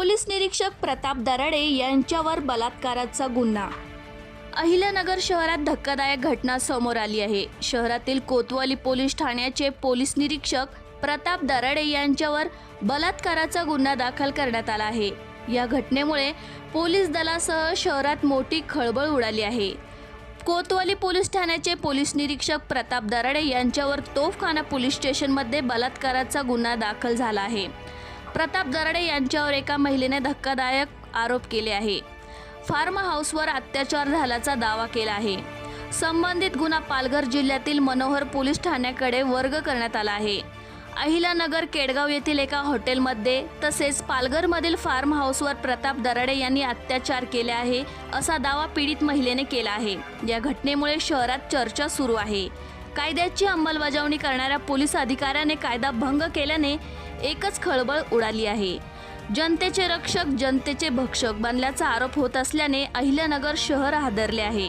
Police निरीक्षक प्रताप दराडे यांच्यावर बलात्काराचा गुन्हा. अहिल्यानगर शहरात धक्कादायक घटना समोर आली आहे. शहरातील कोतवाली पोलीस ठाण्याचे पोलीस निरीक्षक प्रताप दराडे यांच्यावर बलात्काराचा गुन्हा दाखल करण्यात आला आहे. या घटनेमुळे पोलीस दलासह शहरात मोठी खळबळ उडाली आहे. कोतवाली पोलीस ठाण्याचे पोलीस निरीक्षक प्रताप दराडे यांच्यावर तोफखाना पोलीस स्टेशनमध्ये बलात्काराचा गुन्हा दाखल झाला आहे. प्रताप दराडे यांच्यावर एका महिलेने धक्कादायक आरोप केले आहे. फार्म हाऊसवर अत्याचार झाल्याचा दावा केला आहे. संबंधित गुन्हा पालघर जिल्ह्यातील मनोहर पोलीस ठाण्याकडे वर्ग करण्यात आला आहे. अहिलानगर केडगाव येथील एका हॉटेलमध्ये तसेच पालघरमधील फार्म हाऊसवर प्रताप दराडे यांनी अत्याचार केले आहे असा दावा पीडित महिलेने केला आहे. या घटनेमुळे शहरात चर्चा सुरू आहे. कायद्याची अंमलबजावणी करणाऱ्या पोलीस अधिकाऱ्याने कायदा भंग केल्याने एकच खळबळ उडाली आहे. जनतेचे रक्षक जनतेचे भक्षक बनल्याचा आरोप होत असल्याने अहिल्यानगर शहर हादरले आहे.